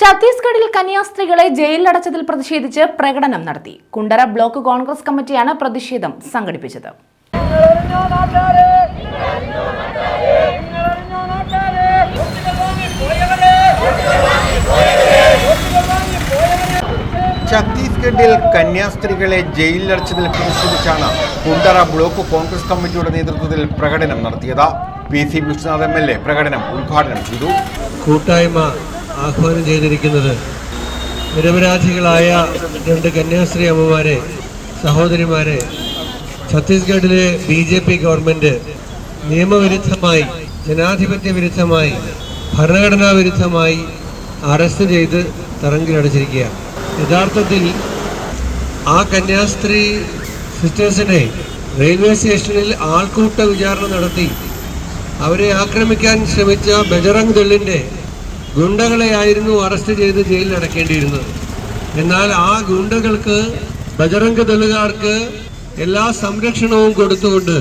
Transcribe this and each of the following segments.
ഛത്തീസ്ഗഡിൽ കന്യാസ്ത്രീകളെ ജയിലിലടച്ചതിൽ പ്രതിഷേധിച്ച് പ്രകടനം നടത്തി. കുണ്ടറ ബ്ലോക്ക് കോൺഗ്രസ് കമ്മിറ്റിയാണ് പ്രതിഷേധം സംഘടിപ്പിച്ചത്. ഛത്തീസ്ഗഡിൽ കന്യാസ്ത്രീകളെ ജയിലിലടച്ചതിൽ പ്രതിഷേധിച്ചാണ് കുണ്ടറ ബ്ലോക്ക് കോൺഗ്രസ് കമ്മിറ്റിയുടെ നേതൃത്വത്തിൽ പ്രകടനം നടത്തിയത്. P C Vishwanath M L A പ്രകടനം ഉദ്ഘാടനം ചെയ്തു. കൂട്ടായ്മ ആഹ്വാനം ചെയ്തിരിക്കുന്നത് നിരപരാധികളായ രണ്ട് കന്യാസ്ത്രീ അമ്മമാരെ സഹോദരിമാരെ ഛത്തീസ്ഗഡിലെ ബി ജെ പി ഗവൺമെന്റ് നിയമവിരുദ്ധമായി ജനാധിപത്യ വിരുദ്ധമായി ഭരണഘടനാ വിരുദ്ധമായി അറസ്റ്റ് ചെയ്ത് തറങ്കിലടച്ചിരിക്കുകയാണ് യഥാർത്ഥത്തിൽ ആ കന്യാസ്ത്രീ സിസ്റ്റേഴ്സിനെ റെയിൽവേ സ്റ്റേഷനിൽ ആൾക്കൂട്ട വിചാരണ നടത്തി അവരെ ആക്രമിക്കാൻ ശ്രമിച്ച ബജറംഗ് ദളിന്റെ ഗുണ്ടകളെയായിരുന്നു അറസ്റ്റ് ചെയ്ത് ജയിലിൽ അടക്കേണ്ടിയിരുന്നത്. എന്നാൽ ആ ഗുണ്ടകൾക്ക് ബജറംഗ് ദളുകാർക്ക് എല്ലാ സംരക്ഷണവും കൊടുത്തുകൊണ്ട്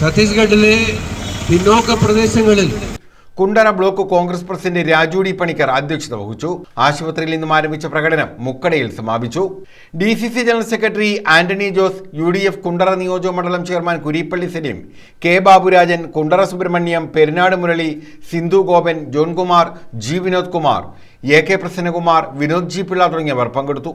ഛത്തീസ്ഗഡിലെ പിന്നോക്ക പ്രദേശങ്ങളിൽ Kundara block Congress president Raju D Panicker അധ്യക്ഷത വഹിച്ചു. ആശുപത്രിയിൽ നിന്നും ആരംഭിച്ച പ്രകടനം മുക്കടയിൽ സമാപിച്ചു. D C C general secretary Antony Jose U D F Kundara നിയോജക മണ്ഡലം chairman Kurippally Saleem K Baburajan Kundara Subrahmanyam Perunad Murali Sindhu Gopan Johnkumar G Vinod Kumar A K Prasannakumar Vinod G Pillai തുടങ്ങിയവർ പങ്കെടുത്തു.